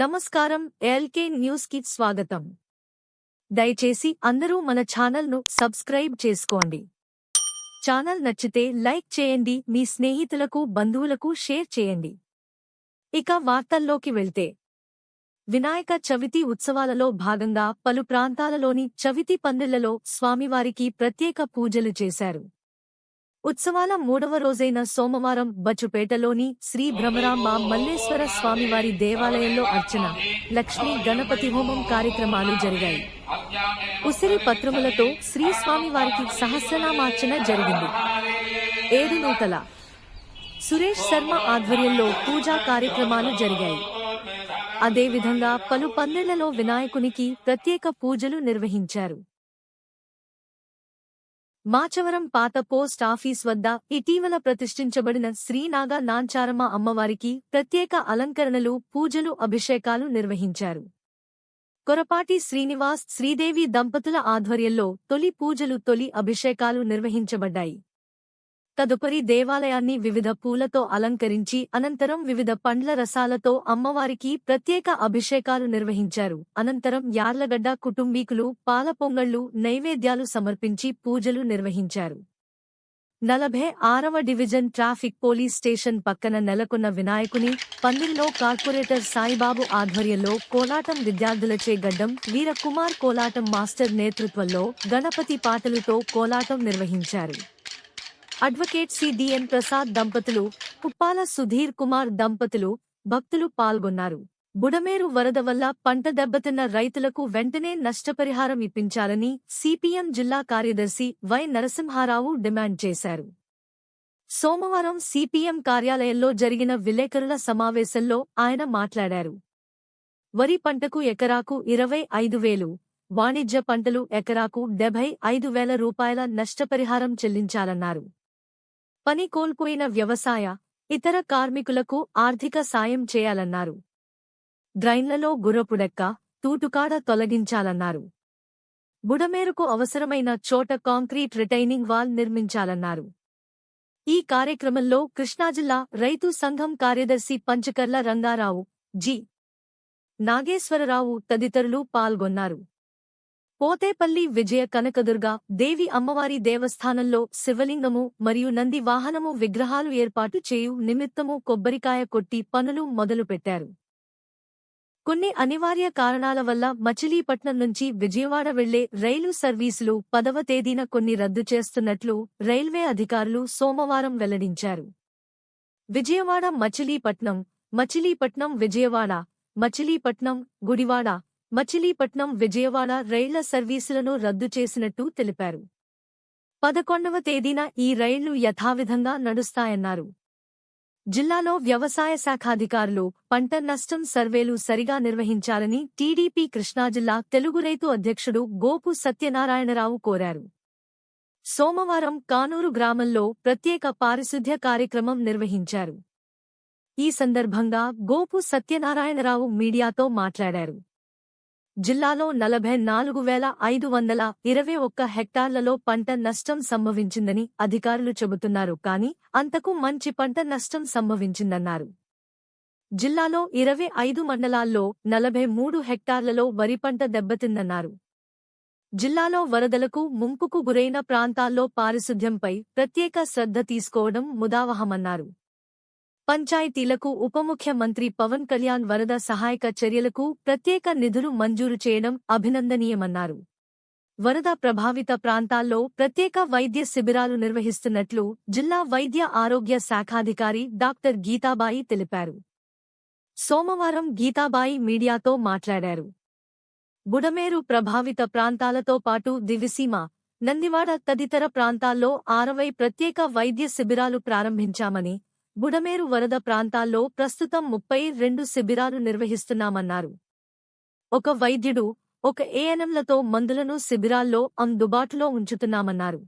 నమస్కారం ఎల్కే న్యూస్కి స్వాగతం. దయచేసి అందరూ మన ఛానల్ను సబ్స్క్రైబ్ చేసుకోండి. ఛానల్ నచ్చితే లైక్ చేయండి మీ స్నేహితులకు బంధువులకు షేర్ చేయండి. ఇక వార్తల్లోకి వెళ్తే. వినాయక చవితి ఉత్సవాలలో భాగంగా పలు ప్రాంతాలలోని చవితి పందిళ్ళలో స్వామివారికి ప్రత్యేక పూజలు చేశారు. ఉత్సవాల మూడవ రోజైన సోమవారం బచ్చుపేటలోని శ్రీ భ్రమరాంబ మల్లేశ్వర స్వామివారి దేవాలయంలో అర్చన లక్ష్మీ గణపతి హోమం కార్యక్రమాలు జరిగాయి. ఉసిరి పత్రములతో శ్రీ స్వామివారికి సహస్రనామార్చన జరిగింది. ఏడు నూతల సురేష్ శర్మ ఆధ్వర్యంలో పూజా కార్యక్రమాలు జరిగాయి. అదేవిధంగా పలు పందెళ్ళలో వినాయకునికి ప్రత్యేక పూజలు నిర్వహించారు. మాచవరం పాత పోస్ట్ ఆఫీస్ వద్ద ఇటీవల ప్రతిష్ఠించబడిన శ్రీనాగ నాంచారమ్మ అమ్మవారికి ప్రత్యేక అలంకరణలు పూజలు అభిషేకాలు నిర్వహించారు. కొరపాటి శ్రీనివాస్ శ్రీదేవి దంపతుల ఆధ్వర్యంలో తొలి పూజలు తొలి అభిషేకాలు నిర్వహించబడ్డాయి. తదుపరి దేవాలయాన్ని వివిధ పూలతో అలంకరించి అనంతరం వివిధ పండ్ల రసాలతో అమ్మవారికి ప్రత్యేక అభిషేకాలు నిర్వహించారు. అనంతరం యార్లగడ్డ కుటుంబీకులు పాల పొంగళ్ళు నైవేద్యాలు సమర్పించి పూజలు నిర్వహించారు. నలభై ఆరవ డివిజన్ ట్రాఫిక్ పోలీస్ స్టేషన్ పక్కన నెలకొన్న వినాయకుని పందిరిలో కార్పొరేటర్ సాయిబాబు ఆధ్వర్యంలో కోలాటం విద్యార్థులచే గడ్డం వీరకుమార్ కోలాటం మాస్టర్ నేతృత్వంలో గణపతి పాటలతో కోలాటం నిర్వహించారు. అడ్వకేట్ సిడిఎన్ ప్రసాద్ దంపతులు పుప్పాల సుధీర్ కుమార్ దంపతులు భక్తులు పాల్గొన్నారు. బుడమేరు వరద వల్ల పంట దెబ్బతిన్న రైతులకు వెంటనే నష్టపరిహారం ఇప్పించాలని సిపిఎం జిల్లా కార్యదర్శి వై నరసింహారావు డిమాండ్ చేశారు. సోమవారం సిపిఎం కార్యాలయంలో జరిగిన విలేకరుల సమావేశంలో ఆయన మాట్లాడారు. వరి పంటకు ఎకరాకు ఇరవై ఐదు వేలు వాణిజ్య పంటలు ఎకరాకు డెబ్బై ఐదు వేల రూపాయల నష్టపరిహారం చెల్లించాలన్నారు. పని కోల్పోయిన వ్యవసాయ ఇతర కార్మికులకు ఆర్థిక సాయం చేయాలన్నారు. డ్రైన్లలో గుర్రపుడెక్క తూటుకాడ తొలగించాలన్నారు. బుడమేరుకు అవసరమైన చోట కాంక్రీట్ రిటైనింగ్ వాల్ నిర్మించాలన్నారు. ఈ కార్యక్రమంలో కృష్ణాజిల్లా రైతు సంఘం కార్యదర్శి పంచకర్ల రంగారావు జి. నాగేశ్వరరావు తదితరులు పాల్గొన్నారు. పోతేపల్లి విజయ కనకదుర్గ దేవి అమ్మవారి దేవస్థానంలో శివలింగము మరియు నంది వాహనము విగ్రహాలు ఏర్పాటు చేయు నిమిత్తము కొబ్బరికాయ కొట్టి పనులు మొదలుపెట్టారు. కొన్ని అనివార్య కారణాల వల్ల మచిలీపట్నం నుంచి విజయవాడ వెళ్ళే రైలు సర్వీసులు పదవ తేదీన కొన్ని రద్దు చేస్తున్నట్లు రైల్వే అధికారులు సోమవారం వెల్లడించారు. విజయవాడ మచిలీపట్నం మచిలీపట్నం విజయవాడ మచిలీపట్నం గుడివాడ మచిలీపట్నం విజయవాడ రైళ్ళ సర్వీసులను రద్దు చేసినట్టు తెలిపారు. పదకొండవ తేదీన ఈ రైళ్ళు యథావిధంగా నడుస్తాయన్నారు. జిల్లాలో వ్యవసాయ శాఖాధికారులు పంట నష్టం సర్వేలు సరిగా నిర్వహించాలని టీడీపీ కృష్ణాజిల్లా తెలుగు రైతు అధ్యక్షుడు గోపు సత్యనారాయణరావు కోరారు. సోమవారం కానూరు గ్రామంలో ప్రత్యేక పారిశుద్ధ్య కార్యక్రమం నిర్వహించారు. ఈ సందర్భంగా గోపు సత్యనారాయణరావు మీడియాతో మాట్లాడారు. జిల్లాలో నలభై నాలుగు వేల ఐదు వందల ఇరవై ఒక్క హెక్టార్లలో పంట నష్టం సంభవించిందని అధికారులు చెబుతున్నారు. కాని అంతకు మంచి పంట నష్టం సంభవించిందన్నారు. జిల్లాలో ఇరవై ఐదు మండలాల్లో నలభై మూడు హెక్టార్లలో వరి పంట దెబ్బతిందన్నారు. జిల్లాలో వరదలకు ముంపుకు గురైన ప్రాంతాల్లో పారిశుద్ధ్యంపై ప్రత్యేక శ్రద్ధ తీసుకోవడం ముదావహమన్నారు. పంచాయతీలకు ఉప ముఖ్యమంత్రి పవన్ కళ్యాణ్ వరద సహాయక చర్యలకు ప్రత్యేక నిధులు మంజూరు చేయడం అభినందనీయమన్నారు. వరద ప్రభావిత ప్రాంతాల్లో ప్రత్యేక వైద్య శిబిరాలు నిర్వహిస్తున్నట్లు జిల్లా వైద్య ఆరోగ్య శాఖాధికారి డాక్టర్ గీతాబాయి తెలిపారు. సోమవారం గీతాబాయి మీడియాతో మాట్లాడారు. బుడమేరు ప్రభావిత ప్రాంతాలతో పాటు దివిసీమ నందివాడ తదితర ప్రాంతాల్లో ఆరవై ప్రత్యేక వైద్య శిబిరాలు ప్రారంభించామని బుడమేరు వరద ప్రాంతాల్లో ప్రస్తుతం ముప్పై రెండు శిబిరాలు నిర్వహిస్తున్నామన్నారు. ఒక వైద్యుడు ఒక ఏఎన్ఎంలతో మందులను శిబిరాల్లో అందుబాటులో ఉంచుతున్నామన్నారు.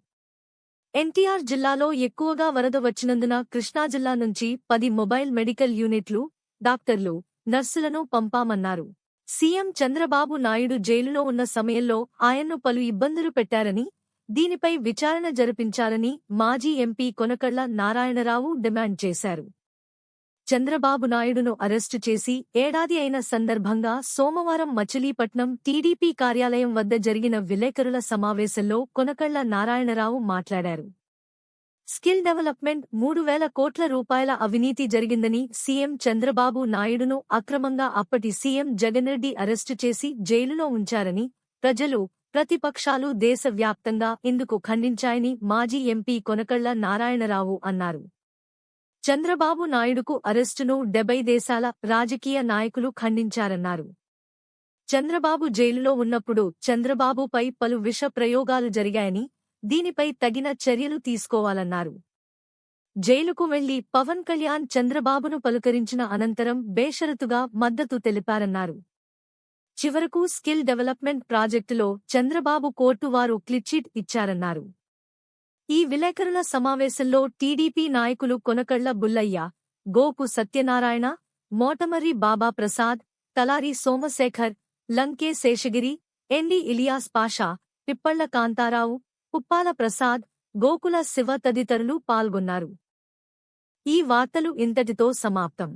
ఎన్టీఆర్ జిల్లాలో ఎక్కువగా వరద వచ్చినందున కృష్ణా జిల్లా నుంచి పది మొబైల్ మెడికల్ యూనిట్లు డాక్టర్లు నర్సులను పంపామన్నారు. సీఎం చంద్రబాబు నాయుడు జైలులో ఉన్న సమయంలో ఆయన్ను పలు ఇబ్బందులు పెట్టారని దీనిపై విచారణ జరిపించాలని మాజీ ఎంపీ కొనకళ్ళ నారాయణరావు డిమాండ్ చేశారు. చంద్రబాబు నాయుడును అరెస్టు చేసి ఏడాది అయిన సందర్భంగా సోమవారం మచిలీపట్నం టీడీపీ కార్యాలయం వద్ద జరిగిన విలేకరుల సమావేశంలో కొనకళ్ళ నారాయణరావు మాట్లాడారు. స్కిల్ డెవలప్మెంట్ మూడు వేల కోట్ల రూపాయల అవినీతి జరిగిందని సీఎం చంద్రబాబు నాయుడును అక్రమంగా అప్పటి సీఎం జగన్రెడ్డి అరెస్టు చేసి జైలులో ఉంచారని ప్రజలు ప్రతిపక్షాలు దేశవ్యాప్తంగా ఇందుకు ఖండించాయని మాజీ ఎంపీ కొనకళ్ళ నారాయణరావు అన్నారు. చంద్రబాబు నాయుడుకు అరెస్టును డెబ్బై దేశాల రాజకీయ నాయకులు ఖండించారన్నారు. చంద్రబాబు జైలులో ఉన్నప్పుడు చంద్రబాబుపై పలు విష ప్రయోగాలు జరిగాయని దీనిపై తగిన చర్యలు తీసుకోవాలన్నారు. జైలుకు వెళ్ళి పవన్ కళ్యాణ్ చంద్రబాబును పలుకరించిన అనంతరం బేషరతుగా మద్దతు తెలిపారన్నారు. చివరకు స్కిల్ డెవలప్మెంట్ ప్రాజెక్టులో చంద్రబాబు కోర్టు వారు క్లిచ్చిట్ ఇచ్చారన్నారు. ఈ విలేకరుల సమావేశంలో టీడీపీ నాయకులు కొనకళ్ళ బుల్లయ్య గోకు సత్యనారాయణ మోటమర్రి బాబా ప్రసాద్ తలారి సోమశేఖర్ లంకే శేషగిరి ఎన్డి ఇలియాస్ పాషా పిప్పళ్ళ కాంతారావు పుప్పాల ప్రసాద్ గోకుల శివ తదితరులు పాల్గొన్నారు. ఈ వార్తలు ఇంతటితో సమాప్తం.